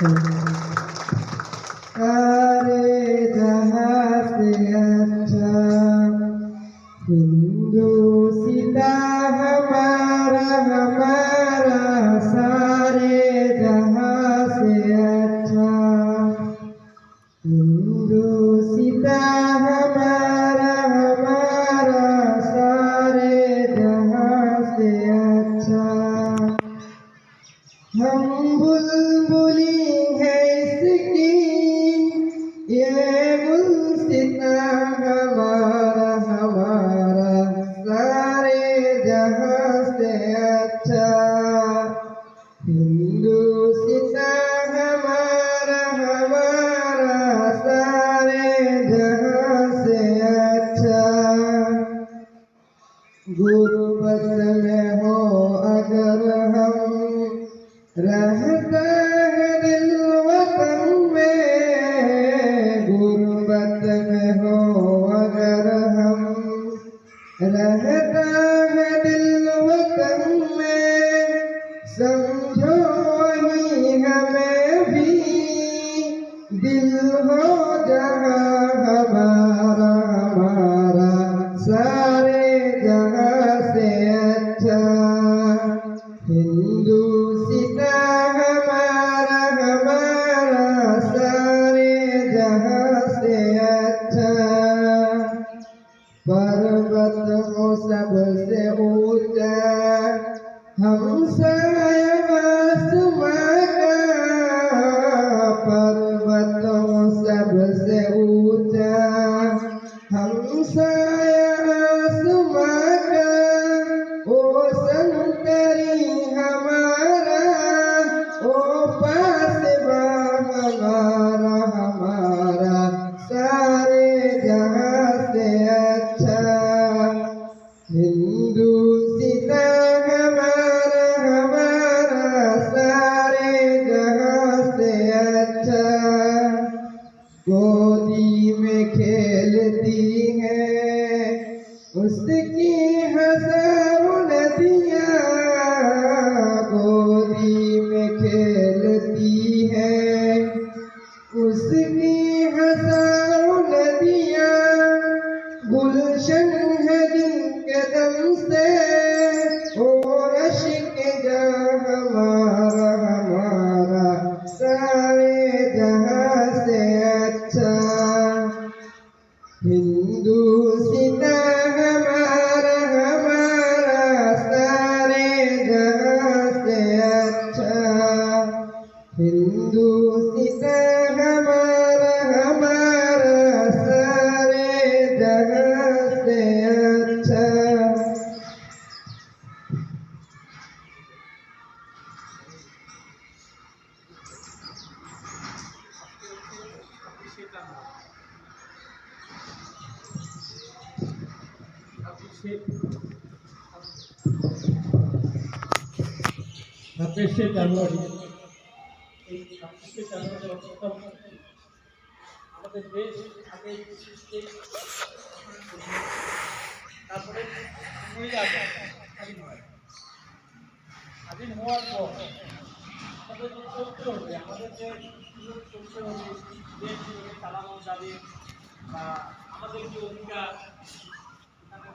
嗯。嗯 Rahman. से ऊंचा हमसे ছাব্বিশে জানুয়ারি এই ছাব্বিশে জানুয়ারি অবস্থা আমাদের দেশ আগে তারপরে স্বাধীন হওয়ার পর আমাদের যে চলতে হবে, আমাদের যে চলতে হবে, দেশ চালানো যাবে, বা আমাদের যে অধিকার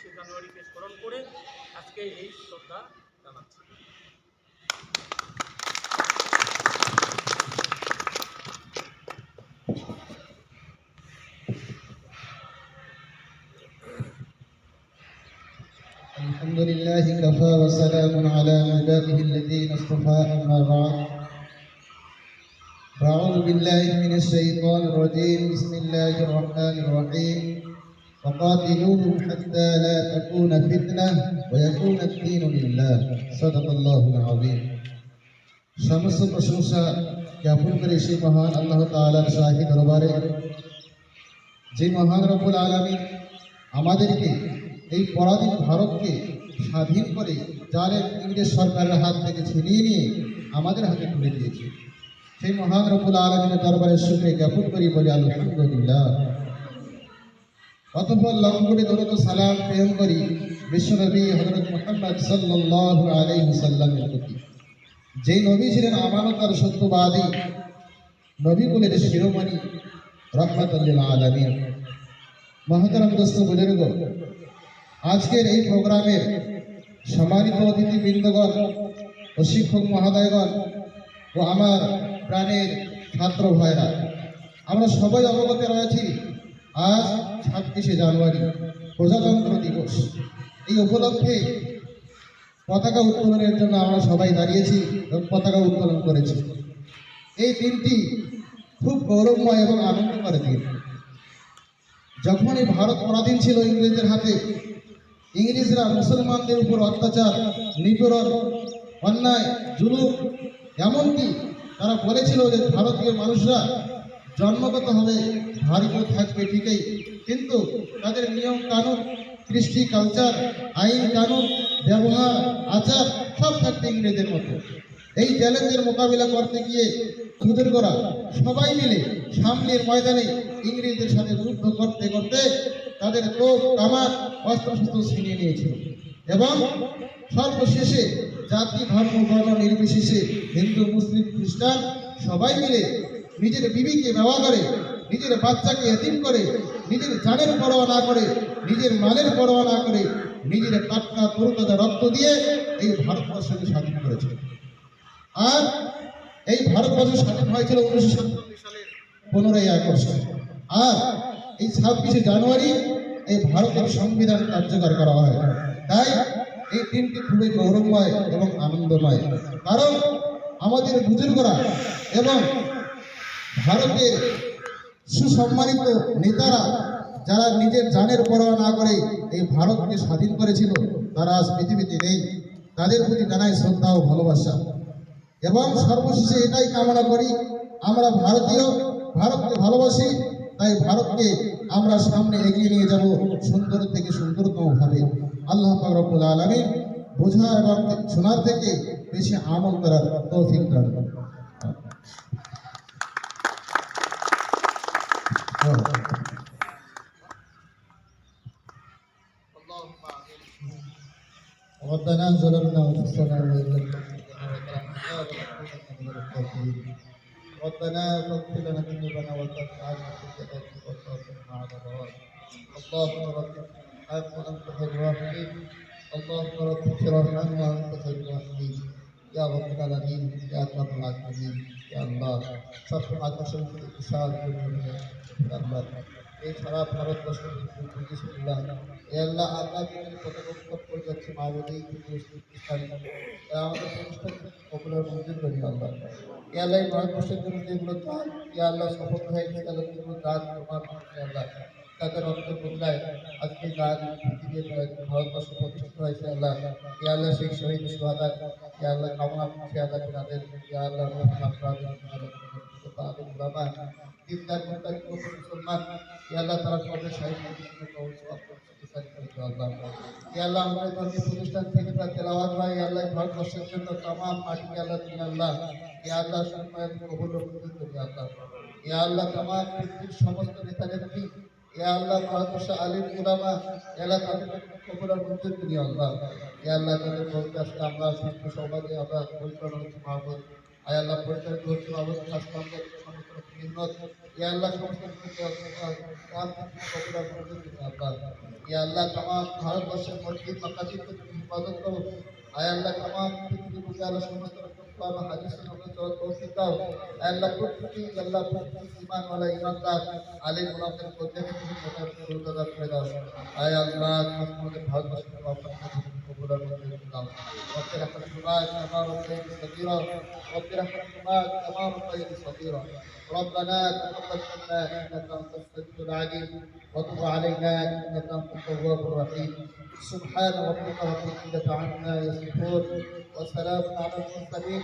ছাব্বিশে জানুয়ারিকে স্মরণ করে আজকে এই শ্রদ্ধা জানাচ্ছি الحمد لله كفى وسلام على عباده الذين اصطفى أما بعد أعوذ بالله من الشيطان الرجيم بسم الله الرحمن الرحيم وقاتلوهم حتى لا تكون فتنة ويكون الدين لله صدق الله العظيم সমস্ত প্রশংসা জ্ঞাপন করে সেই মহান আল্লাহ তাআলার শাহী দরবারে যে মহান রব্বুল আলামিন আমাদেরকে এই পরাধীন ভারতকে স্বাধীন করে জালেম ইংরেজ সরকারের হাত থেকে ছিনিয়ে নিয়ে আমাদের হাতে তুলে দিয়েছে সেই মহান রব্বুল আলমিনের দরবারে শুক্রে জ্ঞাপন করি বলি আলহামদুলিল্লাহ অতঃপর লক্ষ্য করে দরুদ সালাম প্রেরণ করি বিশ্বনবী হজরত মোহাম্মদ সাল্লাল্লাহু আলাইহি সাল্লামের প্রতি। যেই নবী ছিলেন আমানতার সত্যবাদী, নবী কুলের শিরোমণি রহমতুল্লিল আলমিন। মহতরম দোস্ত, বুজুর্গ, আজকের এই প্রোগ্রামের সম্মানিত অতিথিবৃন্দগণ ও শিক্ষক মহোদয়গণ ও আমার প্রাণের ছাত্র ভাইরা, আমরা সবাই অবগত রয়েছি আজ ছাব্বিশে জানুয়ারি প্রজাতন্ত্র দিবস। এই উপলক্ষে পতাকা উত্তোলনের জন্য আমরা সবাই দাঁড়িয়েছি এবং পতাকা উত্তোলন করেছি। এই দিনটি খুব গৌরবময় এবং আনন্দকর দিন। যখন এই ভারত পরাধীন ছিল ইংরেজদের হাতে, ইংরেজরা মুসলমানদের উপর অত্যাচার, নিপীড়ন, অন্যায়, জুলুম, এমনকি তারা বলেছিল যে ভারতীয় মানুষরা জন্মগতভাবে ভারতীয় থাকবে ঠিকই। কিন্তু তাদের নিয়ম কানুন, কৃষ্টি কালচার আইন কানুন, ব্যবহার, আচার, সব থাকবে ইংরেজের মতো এই চ্যালেঞ্জের মোকাবিলা করতে গিয়ে বুজুর্গরা সবাই মিলে সামনের ময়দানে ইংরেজদের সাথে যুদ্ধ করতে করতে তাদের তোপ কামান অস্ত্রশস্ত্র ছিনিয়ে নিয়েছিল। এবং সর্বশেষে জাতি, ধর্ম, বর্ণ নির্বিশেষে হিন্দু, মুসলিম, খ্রিস্টান সবাই মিলে নিজের বিবিকে ব্যবহার করে, নিজের বাচ্চাকে এতিম করে, নিজের জানের পরোয়া না করে, নিজের মালের পরোয়া না করে, নিজের টাটকা তরুণতা রক্ত দিয়ে এই ভারতবর্ষকে স্বাধীন করেছে। আর এই ভারতবর্ষ স্বাধীন হয়েছিল উনিশশো সাতচল্লিশ সালের পনেরোই আগস্ট। আর এই ছাব্বিশে জানুয়ারি এই ভারতের সংবিধান কার্যকর করা হয়। তাই এই দিনটি খুবই গৌরবময় এবং আনন্দময়। কারণ আমাদের বুজুর্গরা এবং ভারতের সুসম্মানিত নেতারা যারা নিজের জানের পরোয়া না করে এই ভারতকে স্বাধীন করেছিল, তারা আজ পৃথিবীতে নেই। তাদের প্রতি জানাই শ্রদ্ধা ও ভালোবাসা। এবং সর্বশেষে এটাই কামনা করি, আমরা ভারতীয়, ভারতকে ভালোবাসি, তাই ভারতকে আমরা সামনে এগিয়ে নিয়ে যাব সুন্দর থেকে সুন্দরতম ভাবে আল্লাহ রব্বুল আলমী বোঝা এবং শোনার থেকে বেশি আমল করার তৌফিক ربنا ظلمنا انفسنا وان لم ربنا فاغفر لنا ذنوبنا وكفر عنا سيئاتنا وتوفنا مع الابرار اللهم رب الحق وانت خير الراحمين اللهم رب ارحمنا وانت خير الراحمين يا رب العالمين يا اكرم العالمين আল্লাহ সবসময় আত্মশক্তিকে সাহায্য করবে আল্লাহ। এছাড়া ভারতবর্ষ আল্লাহ এ আল্লাহ আল্লাহ করে যাচ্ছে মা বলেই আমাদের প্রতিষ্ঠান কবলের মঞ্জুর করি আল্লাহ। এ আল্লাহ যেগুলো দান এ আল্লাহ সফল হয়ে গেছে আল্লাহ করছে আল্লাহ। তাদের অন্তর বদলায়। আজকে পৃথিবীর ভারতবর্ষ প্রতিষ্ঠিত হয়েছে আল্লাহ। এ আল্লাহ সেই শহীদ সুহাদা এ আল্লাহ কামনা করছে আল্লাহ তাদের এ আল্লাহ সমস্ত নেতা ইয়া আল্লাহ ভারতবর্ষে আলিম উলামা এলা তাদের কবুলার মধ্যে তিনি আল্লাহ। ইয়া আল্লাহ, তাদের আসলে আমরা সুস্থ সমাজে আমরা পরিচালনা হচ্ছে মাহবুব আয় আল্লাহ আজকে আমাদের সমস্ত মিন্নত ইয়া আল্লাহ, সমস্ত কবুলার মধ্যে তিনি আল্লাহ। ইয়া আল্লাহ, তামাম ভারতবর্ষের মসজিদ মাকাজিদকে তুমি হেফাজত করো আয় আল্লাহ, তামাম منافق محمد قبول تمام تمام ربنا تقبل منا انك انت السميع العليم وتب علينا انك انت التواب الرحيم سبحان ربك رب العزه عما يصفون وسلام على المرسلين